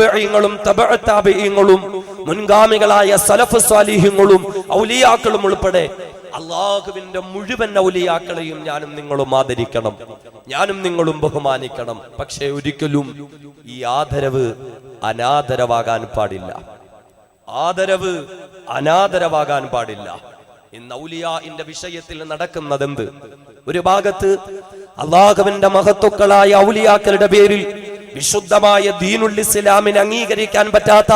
താബിഈങ്ങളും തബഅ താബിഈങ്ങളും മുൻഗാമികളായ സലഫ് സ്വാലിഹ്യങ്ങളും ഔലിയാക്കളും ഉൾപ്പെടെ അള്ളാഹുവിന്റെ മുഴുവൻ ഔലിയാക്കളെയും ഞാനും നിങ്ങളും ആദരിക്കണം. ഞാനും നിങ്ങളും ബഹുമാനിക്കണം. പക്ഷേ ഒരിക്കലും ഈ ആദരവ് അനാദരവാകാൻ പാടില്ല. ആദരവ് അനാദരവാകാൻ പാടില്ല. ഇന്ന് ഔലിയാന്റെ വിഷയത്തിൽ നടക്കുന്നതെന്ത്? ഒരു ഭാഗത്ത് അള്ളാഹുവിന്റെ മഹത്വക്കളായ ഔലിയാക്കളുടെ പേരിൽ വിശുദ്ധമായ ദീനുൽ ഇസ്ലാമിനെ അംഗീകരിക്കാൻ പറ്റാത്ത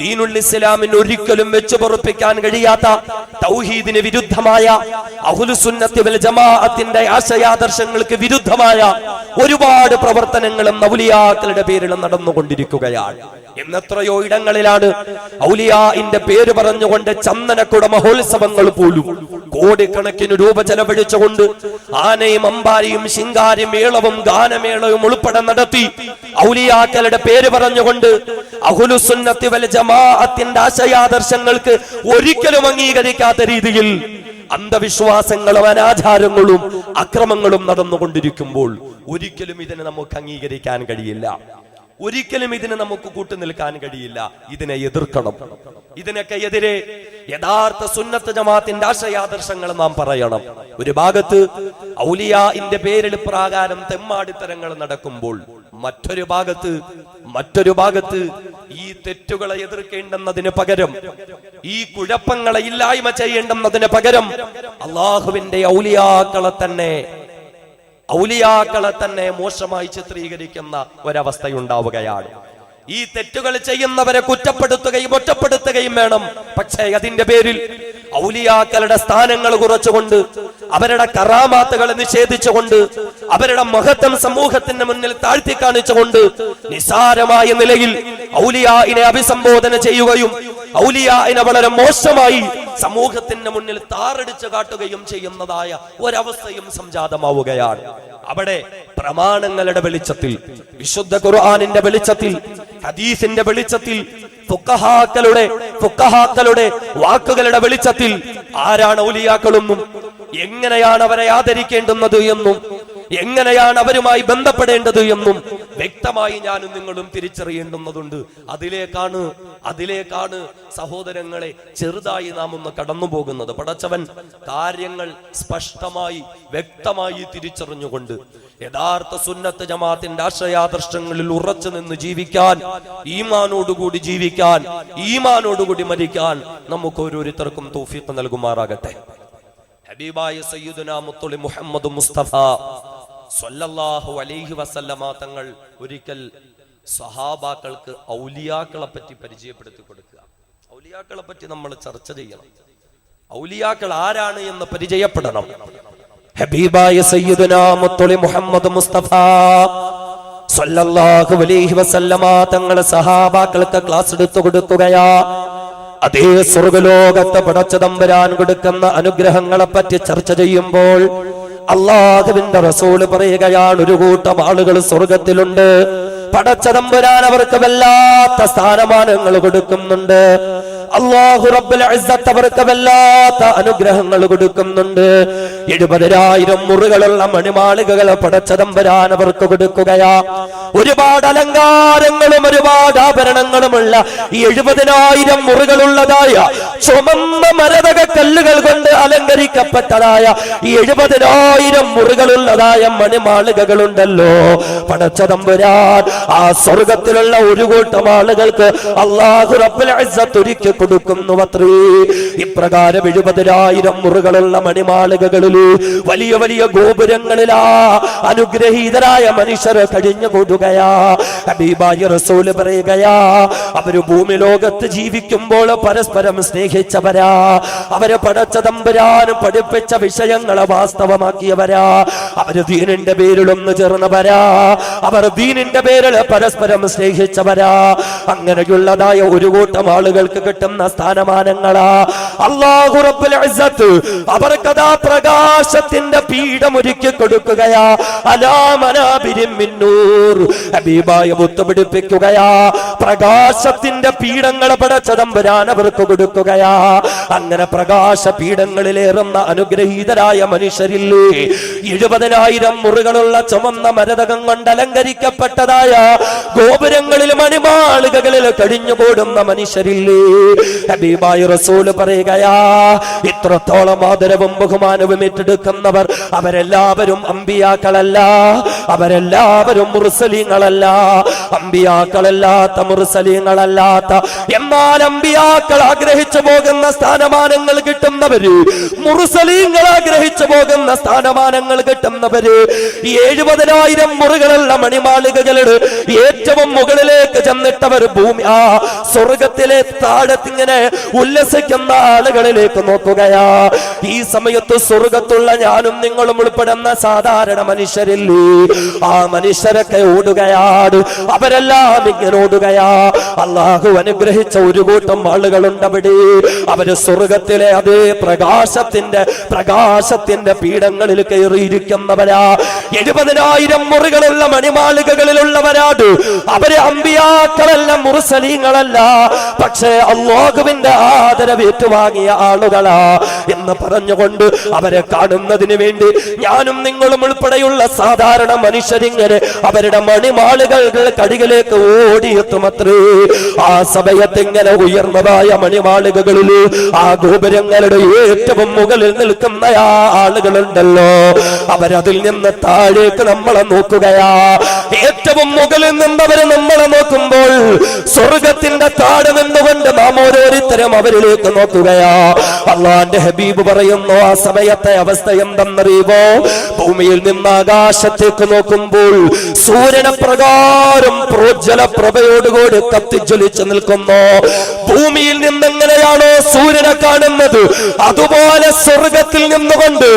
ദീനുൽ ഇസ്ലാമിന് ഒരിക്കലും വെച്ചു പൊറുപ്പിക്കാൻ കഴിയാത്ത തൗഹീദിന് വിരുദ്ധമായ അഹുലുസുന്നത്തി വൽ ജമാഅത്തിന്റെ ആശയാദർശങ്ങൾക്ക് വിരുദ്ധമായ ഒരുപാട് പ്രവർത്തനങ്ങളും ഔലിയാക്കളുടെ പേരിൽ നടന്നുകൊണ്ടിരിക്കുകയാണ്. എന്നെത്രയോ ഇടങ്ങളിലാണ് ഔലിയാന്റെ പേര് പറഞ്ഞുകൊണ്ട് ചന്ദനക്കുട മഹോത്സവങ്ങൾ പോലും കോടിക്കണക്കിന് രൂപ ചെലവഴിച്ചുകൊണ്ട് ആനയും അമ്പാരിയും ശിങ്കാരി മേളവും ഗാനമേളവും ഉൾപ്പെടെ നടത്തി ഔലിയാക്കളുടെ പേര് പറഞ്ഞുകൊണ്ട് അഹുലുസുന്നത്തി വൽ ജമാഅത്തിന്റെ ആശയാദർശങ്ങൾക്ക് ഒരിക്കലും അംഗീകരിക്കാത്ത രീതിയിൽ അന്ധവിശ്വാസങ്ങളും അനാചാരങ്ങളും അക്രമങ്ങളും നടന്നുകൊണ്ടിരിക്കുമ്പോൾ ഒരിക്കലും ഇതിനെ നമുക്ക് അംഗീകരിക്കാൻ കഴിയില്ല. ഒരിക്കലും ഇതിനെ നമുക്ക് കൂട്ടു നിൽക്കാൻ കഴിയില്ല. ഇതിനെ എതിർക്കണം. ഇതിനൊക്കെ എതിരെ യഥാർത്ഥ സുന്നത്ത് ജമാത്തിന്റെ ആശയാദർശങ്ങൾ നാം പറയണം. ഒരു ഭാഗത്ത് ഔലിയാന്റെ പേരിൽ പ്രാകാരം തെമ്മാടിത്തരങ്ങൾ നടക്കുമ്പോൾ മറ്റൊരു ഭാഗത്ത് മറ്റൊരു ഭാഗത്ത് ഈ തെറ്റുകളെ എതിർക്കേണ്ടെന്നതിന് പകരം ഈ കുഴപ്പങ്ങളെ ഇല്ലായ്മ ചെയ്യേണ്ടെന്നതിന് പകരം അള്ളാഹുവിന്റെ ഔലിയാക്കളെ തന്നെ ഔലിയാക്കളെ തന്നെ മോശമായി ചിത്രീകരിക്കുന്ന ഒരവസ്ഥയുണ്ടാവുകയാണ്. ഈ തെറ്റുകൾ ചെയ്യുന്നവരെ കുറ്റപ്പെടുത്തുകയും ഒറ്റപ്പെടുത്തുകയും വേണം. പക്ഷേ അതിന്റെ പേരിൽ ഔലിയാക്കളുടെ സ്ഥാനങ്ങൾ കുറച്ചുകൊണ്ട് അവരുടെ കറാമാത്തുകൾ നിഷേധിച്ചുകൊണ്ട് അവരുടെ മഹത്വം സമൂഹത്തിന്റെ മുന്നിൽ താഴ്ത്തി കാണിച്ചുകൊണ്ട് നിസാരമായ നിലയിൽ ഔലിയായിനെ അഭിസംബോധന ചെയ്യുകയും ഔലിയായിനെ വളരെ മോശമായി സമൂഹത്തിന്റെ മുന്നിൽ താറടിച്ചു കാട്ടുകയും ചെയ്യുന്നതായ ഒരവസ്ഥയും സംജാതമാവുകയാണ്. അവിടെ പ്രമാണങ്ങളുടെ വെളിച്ചത്തിൽ വിശുദ്ധ ഖുർആാനിന്റെ വെളിച്ചത്തിൽ ഹദീസിന്റെ വെളിച്ചത്തിൽ വാക്കുകളുടെ വെളിച്ചത്തിൽ ആരാണ് ഔലിയാക്കളെന്നും എങ്ങനെയാണ് അവരെ ആദരിക്കേണ്ടുന്നത് എന്നും എങ്ങനെയാണ് അവരുമായി ബന്ധപ്പെടേണ്ടത് എന്നും വ്യക്തമായി ഞാനും നിങ്ങളും തിരിച്ചറിയേണ്ടുന്നതുണ്ട്. അതിലേക്കാണ് അതിലേക്കാണ് സഹോദരങ്ങളെ ചെറുതായി നാം ഒന്ന് കടന്നു പോകുന്നത് പടച്ചവൻ കാര്യങ്ങൾ സ്പഷ്ടമായി വ്യക്തമായി തിരിച്ചറിഞ്ഞുകൊണ്ട് യഥാർത്ഥ സുന്നത്ത് ജമാത്തിന്റെ ആശയാദർശങ്ങളിൽ ഉറച്ചു നിന്ന് ജീവിക്കാൻ ഈമാനോടുകൂടി ജീവിക്കാൻ ഈമാനോടുകൂടി മരിക്കാൻ നമുക്ക് ഓരോരുത്തർക്കും തൗഫീഖ് നൽകുമാറാകട്ടെ. ഹബീബായ സയ്യിദുന മുത്തുളി മുഹമ്മദ് മുസ്തഫ സ്വല്ലല്ലാഹു അലൈഹി വസല്ലമ തങ്ങൾ ഒരിക്കൽ സഹാബാക്കൾക്ക് ഔലിയാക്കളെ പറ്റി പരിചയപ്പെടുത്തി കൊടുക്കുക. ഔലിയാക്കളെ പറ്റി നമ്മൾ ചർച്ച ചെയ്യണം. ഔലിയാക്കൾ ആരാണ് എന്ന് പരിചയപ്പെടണം. ഹബീബായ സയ്യിദുന മുത്തുളി മുഹമ്മദ് മുസ്തഫ സ്വല്ലല്ലാഹു അലൈഹി വസല്ലമ തങ്ങൾ സഹാബാക്കൾക്ക് ക്ലാസ് എടുത്തു കൊടുക്കുകയാ. അതേ സ്വർഗലോകത്ത് പടച്ചതമ്പരാൻ കൊടുക്കുന്ന അനുഗ്രഹങ്ങളെ പറ്റി ചർച്ച ചെയ്യുമ്പോൾ അള്ളാഹുവിന്റെ റസൂൽ പറയുകയാണ് ഒരു കൂട്ടം ആളുകൾ സ്വർഗത്തിലുണ്ട്. പടച്ചതമ്പുരാൻ അവർക്ക് വല്ലാത്ത സ്ഥാനമാനങ്ങൾ കൊടുക്കുന്നുണ്ട്. അള്ളാഹു റബ്ബുൽ ഇസ്സത്ത് അവർക്ക് വല്ലാത്ത അനുഗ്രഹങ്ങൾ കൊടുക്കുന്നുണ്ട്. എഴുപതിനായിരം മുറികളുള്ള മണിമാളികകൾ പടച്ചതമ്പരാൻ അവർക്ക് കൊടുക്കുകയാ. ഒരുപാട് അലങ്കാരങ്ങളും ഒരുപാട് ആഭരണങ്ങളുമുള്ള ഈ എഴുപതിനായിരം മുറികളുള്ളതായ ചുമന്ന മരതക കല്ലുകൾ കൊണ്ട് അലങ്കരിക്കപ്പെട്ടതായ ഈ എഴുപതിനായിരം മുറികളുള്ളതായ മണിമാളികകളുണ്ടല്ലോ. പടച്ചതമ്പുരാൻ ആ സ്വർഗത്തിലുള്ള ഒരു കൂട്ടം ആളുകൾക്ക് അള്ളാഹു ഒരുക്കി കൊടുക്കുന്നു അത്രേ. ഇപ്രകാരം എഴുപതിനായിരം മുറികളുള്ള മണിമാളികകളിൽ വലിയ വലിയ ഗോപുരങ്ങളിലാ അനുഗ്രഹീതരായ മനുഷ്യർ കഴിഞ്ഞു കൂടുകയാ. ഹബീബായ റസൂൽ പറയുകയാ അവർ ഭൂമി ലോകത്ത് ജീവിക്കുമ്പോൾ പരസ്പരം സ്നേഹിച്ചവരാ. അവരെ പടച്ച തമ്പുരാനും പഠിപ്പിച്ച വിഷയങ്ങളെ വാസ്തവമാക്കിയവരാ. അവർ ദീനിന്റെ പേരിൽ ഒന്ന് ചേർന്നവരാ. അവർ ദീനിന്റെ പേരിൽ പരസ്പരം സ്നേഹിച്ചവരാ. അങ്ങനെയുള്ളതായ ഒരു കൂട്ടം ആളുകൾക്ക് കിട്ടുന്ന സ്ഥാനമാനങ്ങളാ. അള്ളാഹു അവർക്കതാ പ്രകാശത്തിന്റെ പീഠം ഒരുക്കി കൊടുക്കുകയാ അലാമനാബിരിൻ മിന്നൂർ ഹബീബായ മുത്ത് പ്രകാശത്തിന്റെ പീഠങ്ങളെ പടച്ചതമ്പുരാൻ അവർക്ക് കൊടുക്കുകയാ. അങ്ങനെ പ്രകാശ പീഠങ്ങളിലേറുന്ന അനുഗ്രഹീതരായ മനുഷ്യരില്ലേ? എഴുപതിനായിരം മുറികളുള്ള ചുമന്ന മരതകം കൊണ്ട് അലങ്കരിക്കപ്പെട്ടതായ ഗോപുരങ്ങളിൽ മണിമാളികകളിൽ കഴിഞ്ഞുകൂടുന്ന മനുഷ്യരില്ലേ? ഹബീബായ റസൂൽ പറയുകയാ ഇത്രത്തോളം ആദരവും ബഹുമാനവും ഏറ്റെടുക്കുന്നവർ അവരെല്ലാവരും അമ്പിയാക്കളല്ല അവരെല്ലാവരും മുർസലീങ്ങളല്ല അമ്പിയാക്കളല്ലാത്ത മുറുസലീങ്ങളല്ലാത്ത എന്നാൽ അമ്പിയാക്കൾ ആഗ്രഹിച്ചു പോകുന്ന സ്ഥാനമാനങ്ങൾ കിട്ടുന്നവര് മുർസലീങ്ങൾ ആഗ്രഹിച്ചു പോകുന്ന സ്ഥാനമാനങ്ങൾ കിട്ടുന്നവര് എഴുപതിനായിരം മുറികളുള്ള മണിമാളികകളുടെ ഏറ്റവും മുകളിലേക്ക് ചെന്നിട്ടവർ ഭൂമി ആ സ്വർഗത്തിലെ താഴത്തിങ്ങനെ ഉല്ലസിക്കുന്ന ആളുകളിലേക്ക് നോക്കുകയാ. ഈ സമയത്ത് സ്വർഗത്തുള്ള ഞാനും നിങ്ങളും ഉൾപ്പെടുന്ന സാധാരണ മനുഷ്യരില്ലേ? ആ മനുഷ്യരൊക്കെ ഓടുകയാണ് അവരെല്ലാം ഇങ്ങനെ ഓടുകയാ അള്ളാഹു അനുഗ്രഹിച്ച ഒരു കൂട്ടം ആളുകളുണ്ട് അവിടെ. അവർ സ്വർഗത്തിലെ അതേ പ്രകാശത്തിന്റെ പ്രകാശത്തിന്റെ പീഠങ്ങളിൽ കയറിയിരിക്കുന്നവരാ. എഴുപതിനായിരം മുറികളുള്ള മണിമാളികകളിലുള്ളവരാട് അവർ അമ്പിയാക്കളല്ല മുറുസലീങ്ങളല്ല പക്ഷേ അള്ളാഹുവിന്റെ ആദരവ് ഏറ്റുവാങ്ങിയ ആളുകളാ എന്ന് പറഞ്ഞുകൊണ്ട് അവരെ കാണുന്നതിന് വേണ്ടി ഞാനും നിങ്ങളും ഉൾപ്പെടെയുള്ള സാധാരണ മനുഷ്യരിങ്ങനെ അവരുടെ മണിമാളുകളുടെ കടികളിലേക്ക് ഓടിയെത്തുമത്രേ. ആ സമയത്ത് ഇങ്ങനെ ഉയർന്നതായ മണിമാളികകളിൽ ആ ഗോപുരങ്ങളുടെ ഏറ്റവും മുകളിൽ നിൽക്കുന്ന ആളുകളുണ്ടല്ലോ. അവരതിൽ നിന്ന് താഴേക്ക് നമ്മളെ നോക്കുകയാ. ഏറ്റവും മുകളിൽ നിന്നവരെ നമ്മളെ നോക്കുമ്പോൾ സ്വർഗത്തിന്റെ താഴെ നിന്നുകൊണ്ട് നാം ഓരോരുത്തരും അവരിലേക്ക് നോക്കുകയാ. അള്ളാന്റെ ഹബീബ് പറയുന്നു ആ സമയത്തെ അവസ്ഥ എന്തെന്നറിയുമോ? ഭൂമിയിൽ നിന്ന് ആകാശത്തേക്ക് നോക്കുമ്പോൾ സൂര്യന പ്രകാരം പ്രഭയോടുകൂടി കത്തിജ്വലിച്ചു നിൽക്കുന്നു. ഭൂമിയിൽ നിന്ന് എങ്ങനെയാണോ സൂര്യനെ കാണുന്നത്? അതുപോലെ സ്വർഗത്തിൽ നിന്നുകൊണ്ട്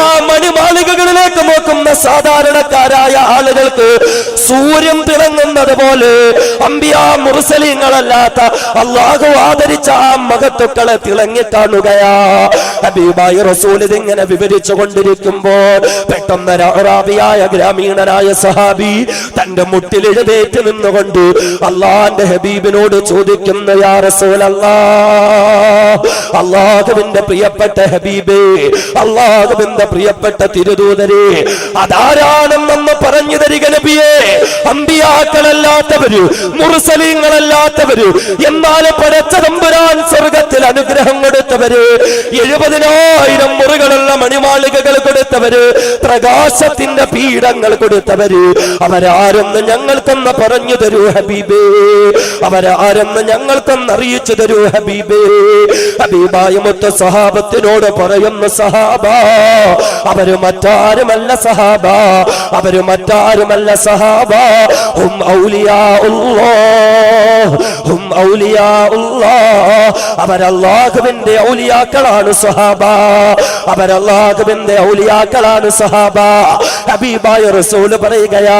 ആ മണിമാളികകളിലേക്ക് നോക്കുന്ന സാധാരണക്കാരായ ആളുകൾക്ക് സൂര്യൻ തിളങ്ങുന്നത് പോലെ അമ്പിയാ മുർസലിങ്ങളല്ലാത്ത അള്ളാഹു ആദരിച്ച ആ മഹത്തുക്കളെ തിളങ്ങി കാണുകയാ. ഹബീബായി റസൂൽ ഇതിങ്ങനെ വിവരിച്ചു കൊണ്ടിരിക്കുമ്പോൾ പെട്ടെന്ന് റാബിയായ ഗ്രാമീണനായ സഹാബി തന്റെ മുട്ടിലെഴുതേറ്റ് നിന്നുകൊണ്ട് അള്ളാന്റെ ഹബീബിനോട് ചോദിക്കുന്നു യാ അള്ളാഹുവിന്റെ പ്രിയപ്പെട്ട ഹബീബേ അള്ളാഹുവിന്റെ പ്രിയപ്പെട്ട തിരുദൂതരെ അതാരാണെന്നൊന്ന് പറഞ്ഞു തരിക നബിയേ. അമ്പിയാക്കളല്ലാത്തവര് മുറുസലീങ്ങളല്ലാത്തവര് എന്നാൽ പടച്ച തമ്പുരാൻ സ്വർഗത്തിൽ അനുഗ്രഹം കൊടുത്തവര് എഴുപതിനായിരം മുറികളുള്ള മണിമാളികകൾ കൊടുത്തവര് പ്രകാശത്തിന്റെ പീഠങ്ങൾ കൊടുത്തവര് അവരാരെന്ന് ഞങ്ങൾക്കൊന്ന് പറഞ്ഞു തരൂ ഹബീബേ. അവരാരെന്ന് ഞങ്ങൾക്കൊന്ന് അറിയിച്ചു തരൂ ഹബീബേ. ഹബീബായ മൊത്ത സഹാബത്തിനോട് പറയുന്ന സഹാബ അവർ മറ്റാരുമല്ല സഹാബ അവർ മറ്റാരുമല്ല സഹാബ. ഹും ഔലിയാ ഹും ഔലിയാ അവരല്ലാഹുവിന്റെ ഔലിയാക്കളാണ് സഹാബ അവരല്ലാഹുവിന്റെ ഔലിയാക്കളാണ് സഹാബ ഹബീബായ റസൂൽ പറയുകയാ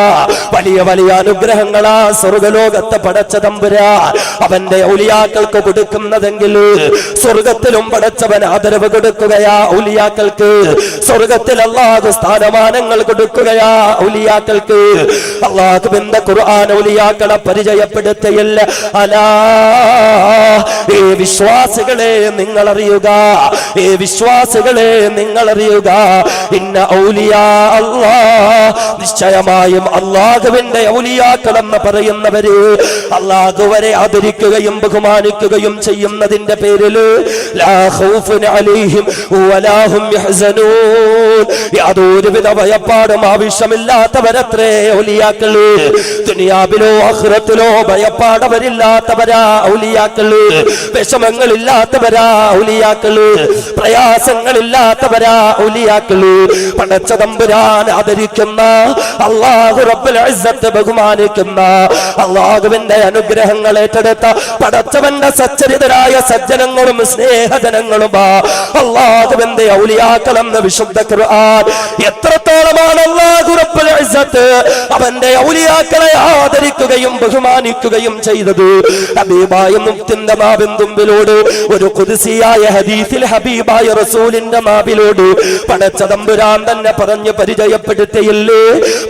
വലിയ വലിയ അനുഗ്രഹങ്ങളാ സ്വർഗലോകത്ത് പടച്ച തമ്പുരാ. അവന്റെ ഔലിയാക്കൾക്ക് കൊടുക്കുന്നതെങ്കിൽ സ്വർഗത്തിലും പടച്ചവൻ ആദരവ് കൊടുക്കുകയാ ഔലിയാക്കൾക്ക്. സ്വർഗത്തിൽ അള്ളാഹു സ്ഥാനമാനങ്ങൾ കൊടുക്കുകയാ ഔലിയാക്കൾക്ക്. അള്ളാഹുവിന്റെ ഖുർആൻ ഔലിയാക്കളെ പരിചയപ്പെടുത്തിയില്ല. അലാ ഏ വിശ്വാസികളെ നിങ്ങൾ അറിയുക ഏ വിശ്വാസികളെ നിങ്ങൾ അറിയുക ഇന്ന ഔലിയാ അള്ളാ നിശ്ചയമായും അള്ളാഹുവിന്റെ ഔലിയാക്കളെന്ന് പറയുന്നവര് അള്ളാഹുവരെ ആദരിക്കുകയും ബഹുമാനിക്കുകയും ചെയ്യുന്നതിന്റെ പേരിൽ ലാ ഖൗഫുൻ അലൈഹിം വലാ ഹും യഹ്സനൂൻ. യാതൊരുവിധ ഭയപ്പാടും ആവശ്യമില്ലാത്തവരത്രേ ഔലിയാക്കൾ ദുനിയാവിലോ അഹ്റത്തിലോ ഭയപ്പാടവരില്ലാത്തവരാ ഔലിയാക്കൾ. വിഷമങ്ങളില്ലാത്തവരാ ഔലിയാക്കൾ. പ്രയാസങ്ങളില്ലാത്തവരാ ഔലിയാക്കൾ. പടച്ച തമ്പുരാൻ ആദരിക്കുന്ന അള്ളാഹു റബ്ബുൽ ഇസ്സത്ത് ബഹുമാനിക്കുന്ന അള്ളാഹുവിന്റെ അനുഗ്രഹങ്ങൾ ഏറ്റെടുത്ത പടച്ചവന്റെ സച്ചരിതരായ സജ്ജനങ്ങളും സ്നേഹജനങ്ങളും അള്ളാഹുവിന്റെ ഔലിയാക്കളെന്ന് വിശുദ്ധ ഖുർആൻ എത്രത്തോളമാണ് അള്ളാഹു റബ്ബുൽ ഇസ്സത്ത് അവന്റെ ഔലിയാക്കളെ ആദരിക്കുകയും ബഹുമാനിക്കുകയും ചെയ്തത്. ഹബീബായ മുക്തിന്റെ മാബിന്തുമ്പിലോട് ഒരു കുതിസിയായ ഹദീസിൽ ഹബീബായ റസൂലിന്റെ മാബിലോട് പടച്ച തമ്പുരാൻ തന്നെ പറഞ്ഞു പരിചയപ്പെടുത്തിയില്ലേ?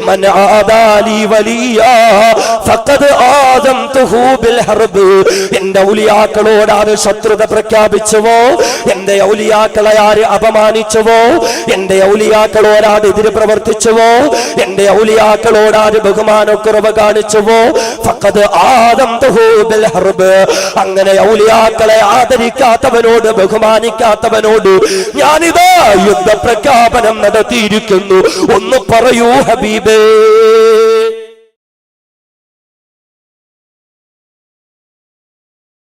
മനാദാലി വലിയ എന്റെ ഔലിയാക്കളോട് ആര് ശത്രുത പ്രഖ്യാപിച്ചുവോ? എന്റെ ഔലിയാക്കളെ ആര് അപമാനിച്ചുവോ? എന്റെ ഔലിയാക്കളോട് ആര് എതിര് പ്രവർത്തിച്ചുവോ? എന്റെ ഔലിയാക്കളോട് ബഹുമാനക്കുറവ് കാണിച്ചുവോ? അങ്ങനെ ഔലിയാക്കളെ ആദരിക്കാത്തവനോട് ബഹുമാനിക്കാത്തവനോട് ഞാനിതാ യുദ്ധ പ്രഖ്യാപനം നടത്തിയിരിക്കുന്നു. ഒന്ന് പറയൂ ഹബീബേ.